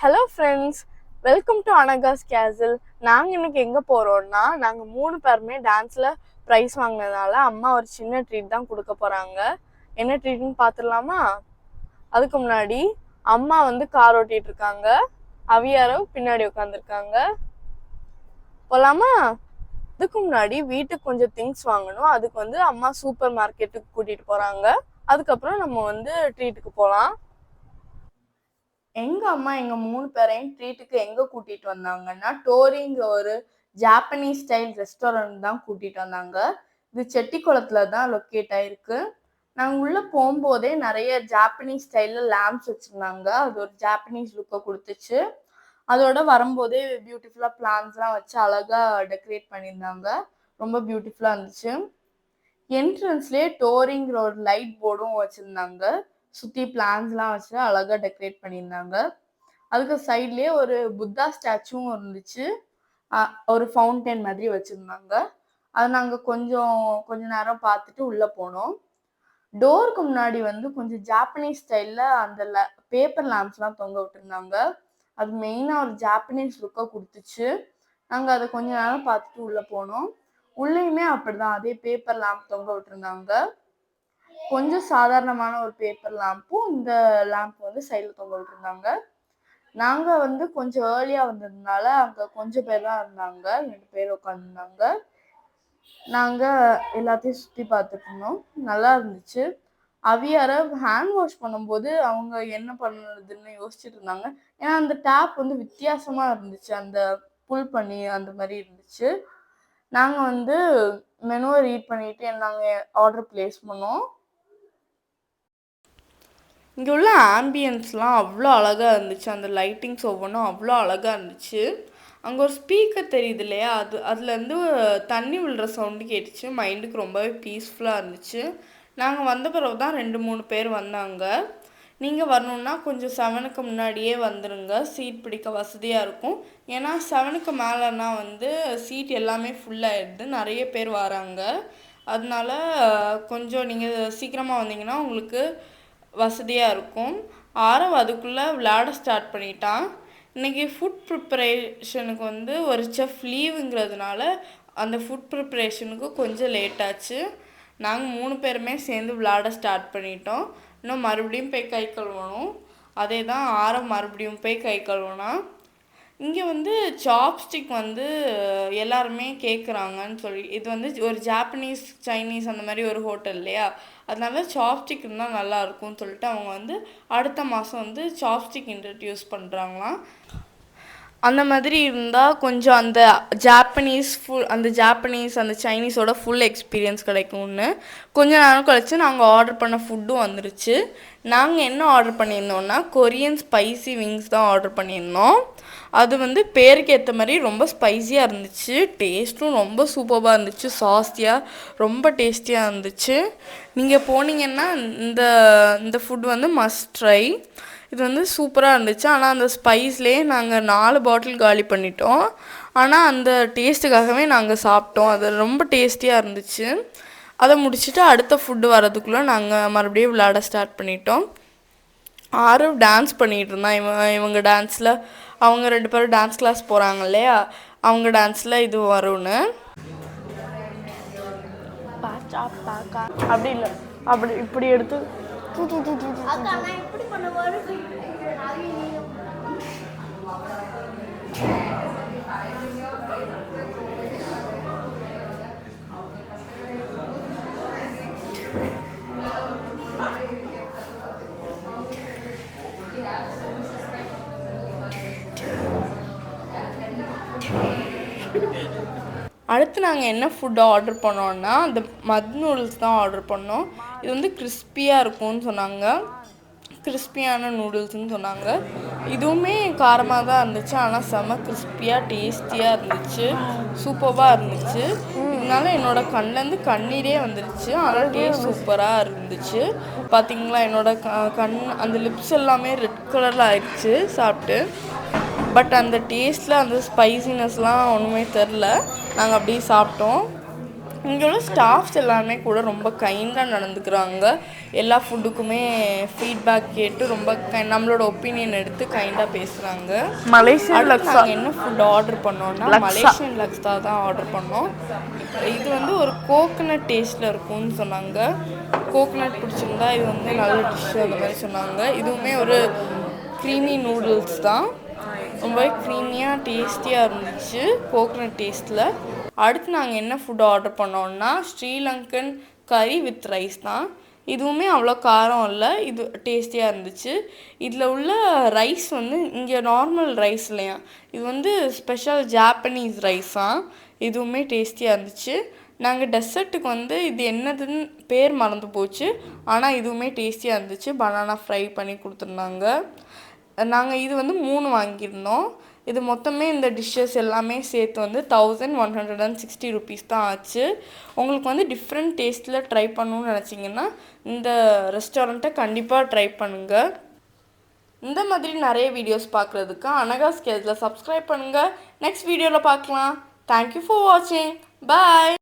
Hello friends welcome to அனகாஸ் கேசல் நாங்கள் இன்னைக்கு எங்கே போகிறோம்னா நாங்கள் மூணு பேருமே டான்ஸில் ப்ரைஸ் வாங்கினதுனால அம்மா ஒரு சின்ன ட்ரீட் தான் கொடுக்க போகிறாங்க என்ன ட்ரீட்னு பார்த்துடலாமா? அதுக்கு முன்னாடி அம்மா வந்து கார் ஓட்டிகிட்டு இருக்காங்க. அவியாரும் பின்னாடி உட்காந்துருக்காங்க போகலாமா அதுக்கு முன்னாடி வீட்டுக்கு கொஞ்சம் திங்ஸ் வாங்கணும். அதுக்கு வந்து அம்மா சூப்பர் மார்க்கெட்டுக்கு கூட்டிகிட்டு போகிறாங்க அதுக்கப்புறம் நம்ம வந்து ட்ரீட்டுக்கு போகலாம் எங்க அம்மா எங்க மூணு பேரையும் ட்ரீட்டுக்கு எங்க கூட்டிட்டு வந்தாங்கன்னா டோரிங்கிற ஒரு ஜாப்பனீஸ் ஸ்டைல் ரெஸ்டாரண்ட் தான் கூட்டிட்டு வந்தாங்க. இது செட்டிக்குளத்துல தான் லொக்கேட் ஆயிருக்கு. நாங்கள் உள்ள போகும்போதே நிறைய ஜாப்பனீஸ் ஸ்டைலில் லேம்ப்ஸ் வச்சுருந்தாங்க. அது ஒரு ஜாப்பனீஸ் லுக்கை கொடுத்துச்சு. அதோட வரும்போதே பியூட்டிஃபுல்லாக பிளான்ஸ்லாம் வச்சு அழகாக டெக்கரேட் பண்ணியிருந்தாங்க. ரொம்ப பியூட்டிஃபுல்லாக இருந்துச்சு. என்ட்ரன்ஸ்லேயே டோரிங்கிற ஒரு லைட் போர்டும் வச்சுருந்தாங்க. சுற்றி பிளான்ஸ்லாம் வச்சு அழகாக டெக்கரேட் பண்ணியிருந்தாங்க. அதுக்கு சைட்லேயே ஒரு புத்தா ஸ்டாச்சுவும் இருந்துச்சு. ஒரு ஃபவுண்டைன் மாதிரி வச்சுருந்தாங்க. அது நாங்கள் கொஞ்சம் கொஞ்ச நேரம் பார்த்துட்டு உள்ளே போனோம். டோருக்கு முன்னாடி வந்து கொஞ்சம் ஜாப்பனீஸ் ஸ்டைலில் அந்த பேப்பர் லேம்ப்ஸ்லாம் தொங்க விட்டுருந்தாங்க. அது மெயினாக ஒரு ஜாப்பனீஸ் லுக்கை கொடுத்துச்சு. நாங்கள் அதை கொஞ்ச நேரம் பார்த்துட்டு உள்ளே போனோம். உள்ளேயுமே அப்படிதான். அதே பேப்பர் லேம்ப் தொங்க விட்டுருந்தாங்க. கொஞ்சம் சாதாரணமான ஒரு பேப்பர் லேம்பும் இந்த லேம்ப் வந்து சைடில் தொங்க விட்டுருந்தாங்க நாங்கள் வந்து கொஞ்சம் ஏர்லியாக வந்ததுனால அங்கே கொஞ்சம் பேர் தான் இருந்தாங்க. ரெண்டு பேர் உட்காந்துருந்தாங்க நாங்கள் எல்லாத்தையும் சுற்றி பார்த்துட்டு நல்லா இருந்துச்சு. அவியார ஹேண்ட் வாஷ் பண்ணும்போது அவங்க என்ன பண்ணுறதுன்னு யோசிச்சுட்டு இருந்தாங்க. ஏன்னா அந்த டேப் வந்து வித்தியாசமாக இருந்துச்சு. அந்த புல் பண்ணி அந்த மாதிரி இருந்துச்சு. நாங்கள் வந்து மெனுவை ரீட் பண்ணிட்டு நாங்கள் ஆர்டர் ப்ளேஸ் பண்ணோம். இங்கே உள்ள ஆம்பியன்ஸ்லாம் அவ்வளோ அழகாக இருந்துச்சு. அந்த லைட்டிங்ஸ் ஒவ்வொன்றும் அவ்வளோ அழகாக இருந்துச்சு. அங்கே ஒரு ஸ்பீக்கர் தெரியுது இல்லையா? அது அதுலேருந்து தண்ணி விழுற சவுண்டு கேட்டுச்சு. மைண்டுக்கு ரொம்பவே பீஸ்ஃபுல்லாக இருந்துச்சு. நாங்கள் வந்த பிறகு தான் ரெண்டு மூணு பேர் வந்தாங்க. நீங்கள் வரணுன்னா கொஞ்சம் செவனுக்கு முன்னாடியே வந்துடுங்க சீட் பிடிக்க வசதியாக இருக்கும். ஏன்னா செவனுக்கு மேலேனா வந்து சீட் எல்லாமே ஃபுல்லாகிடுது நிறைய பேர் வராங்க. அதனால கொஞ்சம் நீங்கள் சீக்கிரமாக வந்தீங்கன்னா உங்களுக்கு வசதியாக இருக்கும் ஆரவ் அதுக்குள்ளே விளையாட ஸ்டார்ட் பண்ணிட்டான். இன்றைக்கி ஃபுட் ப்ரிப்பரேஷனுக்கு வந்து ஒரு செஃப் லீவுங்கிறதுனால அந்த ஃபுட் ப்ரிப்பரேஷனுக்கு கொஞ்சம் லேட் ஆச்சு. நாங்கள் மூணு பேருமே சேர்ந்து விளையாட ஸ்டார்ட் பண்ணிட்டோம். இன்னும் மறுபடியும் போய் கை கழுவணும். அதே தான் ஆரம் மறுபடியும் போய் கை கழுவுனா இங்கே வந்து சாப்ஸ்டிக் வந்து எல்லாருமே கேட்குறாங்கன்னு சொல்லி இது வந்து ஒரு ஜாப்பனீஸ் சைனீஸ் அந்த மாதிரி ஒரு ஹோட்டல் இல்லையா? அதனால சாப்ஸ்டிக் இருந்தால் நல்லாயிருக்கும்னு சொல்லிட்டு அவங்க வந்து அடுத்த மாதம் வந்து சாப்ஸ்டிக் இன்ட்ரடியூஸ் பண்ணுறாங்களாம் அந்த மாதிரி இருந்தால் கொஞ்சம் அந்த ஜாப்பனீஸ் ஃபுல் அந்த ஜாப்பனீஸ் அந்த சைனீஸோட ஃபுல் எக்ஸ்பீரியன்ஸ் கிடைக்கும்னு. கொஞ்ச நேரம் கழிச்சு நாங்கள் ஆர்டர் பண்ண ஃபுட்டும் வந்துருச்சு. நாங்கள் என்ன ஆர்டர் பண்ணியிருந்தோம்னா கொரியன் ஸ்பைசி விங்ஸ் தான் ஆர்டர் பண்ணியிருந்தோம். அது வந்து பேருக்கு ஏற்ற மாதிரி ரொம்ப ஸ்பைசியாக இருந்துச்சு. டேஸ்ட்டும் ரொம்ப சூப்பராக இருந்துச்சு. சாஸ்தியாக ரொம்ப டேஸ்டியாக இருந்துச்சு. நீங்கள் போனீங்கன்னா இந்த இந்த ஃபுட் வந்து மஸ்ட் ட்ரை இது வந்து சூப்பராக இருந்துச்சு. ஆனால் அந்த ஸ்பைஸ்லேயே நாங்கள் நாலு பாட்டில் காலி பண்ணிட்டோம். ஆனால் அந்த டேஸ்ட்டுக்காகவே நாங்கள் சாப்பிட்டோம். அது ரொம்ப டேஸ்டியாக இருந்துச்சு. அதை முடிச்சுட்டு அடுத்த ஃபுட்டு வரதுக்குள்ளே நாங்கள் மறுபடியும் விளையாட ஸ்டார்ட் பண்ணிட்டோம். ஆரவ் டான்ஸ் பண்ணிகிட்டு இருந்தான். இவன் இவங்க டான்ஸில் அவங்க ரெண்டு பேரும் டான்ஸ் கிளாஸ் போகிறாங்க இல்லையா? அவங்க டான்ஸில் இது வரும்னு. அப்படி இல்லை. அப்படி இப்படி எடுத்து அடுத்து நாங்கள் என்ன ஃபுட் ஆர்டர் பண்ணோம்னா அந்த மத் நூடுல்ஸ் தான் ஆர்டர் பண்ணோம். இது வந்து கிறிஸ்பியாக இருக்கும்னு சொன்னாங்க. கிறிஸ்பியான நூடுல்ஸ்னு சொன்னாங்க. இதுவுமே காரமாக தான் இருந்துச்சு. ஆனால் செம கிறிஸ்பியாக டேஸ்டியாக இருந்துச்சு. சூப்பராக இருந்துச்சு. இதனால என்னோட கண்லேருந்து கண்ணீரே வந்துருச்சு. ஆனால் டேஸ்ட் சூப்பராக இருந்துச்சு. பார்த்தீங்களா என்னோட க- கண் அந்த லிப்ஸ் எல்லாமே ரெட் கலரில் ஆயிடுச்சு சாப்பிட்டு. பட் அந்த டேஸ்ட்டில் அந்த ஸ்பைசினஸ்லாம் ஒன்றுமே தெரில நாங்கள் அப்படியே சாப்பிட்டோம். இங்கே உள்ள ஸ்டாஃப்ஸ் எல்லாமே கூட ரொம்ப கைண்டாக நடந்துக்கிறாங்க. எல்லா ஃபுட்டுக்குமே ஃபீட்பேக் கேட்டு ரொம்ப நம்மளோட ஒப்பீனியன் எடுத்து கைண்டாக பேசுகிறாங்க மலேசியன் லக்ஸா. என்ன ஃபுட் ஆர்டர் பண்ணோம்னா. மலேசியன் லக்ஸா தான் ஆர்டர் பண்ணோம். இது வந்து ஒரு கோகனட் டேஸ்ட்டில் இருக்கும்னு சொன்னாங்க. கோகனட் பிடிச்சிருந்தா இது வந்து நல்ல டிஷ் அந்த மாதிரி சொன்னாங்க. இதுவுமே ஒரு க்ரீமி நூடுல்ஸ் தான். ரொம்ப க்ரீமியாக டேஸ்டியாக இருந்துச்சு கோகனட் டேஸ்ட்டில் அடுத்து நாங்கள் என்ன ஃபுட் ஆர்டர் பண்ணோம்னா ஸ்ரீலங்கன் கறி வித் ரைஸ் தான். இதுவுமே அவ்வளோ காரம் இல்லை இது டேஸ்டியாக இருந்துச்சு. இதில் உள்ள ரைஸ் வந்து இங்கே நார்மல் ரைஸ் இல்லையா? இது வந்து ஸ்பெஷல் ஜாப்பனீஸ் ரைஸ் தான் இதுவுமே டேஸ்டியாக இருந்துச்சு. நாங்கள் டெசர்ட்டுக்கு வந்து இது என்னதுன்னு பேர் மறந்து போச்சு. ஆனால் இதுவுமே டேஸ்டியாக இருந்துச்சு. பனானா ஃப்ரை பண்ணி கொடுத்துருந்தாங்க. நாங்கள் இது வந்து மூணு வாங்கியிருந்தோம். இது மொத்தமே இந்த டிஷ்ஷஸ் எல்லாமே சேர்த்து வந்து thousand one hundred and sixty rupees தான் ஆச்சு. உங்களுக்கு வந்து டிஃப்ரெண்ட் டேஸ்ட்டில் ட்ரை பண்ணணும்னு நினச்சிங்கன்னா இந்த ரெஸ்டாரண்ட்டை கண்டிப்பாக ட்ரை பண்ணுங்கள் இந்த மாதிரி நிறைய வீடியோஸ் பார்க்குறதுக்கு அனகா ஸ்கேல்ஸில் சப்ஸ்கிரைப் பண்ணுங்கள் நெக்ஸ்ட் வீடியோவில் பார்க்கலாம். தேங்க்யூ ஃபார் வாட்சிங் பாய்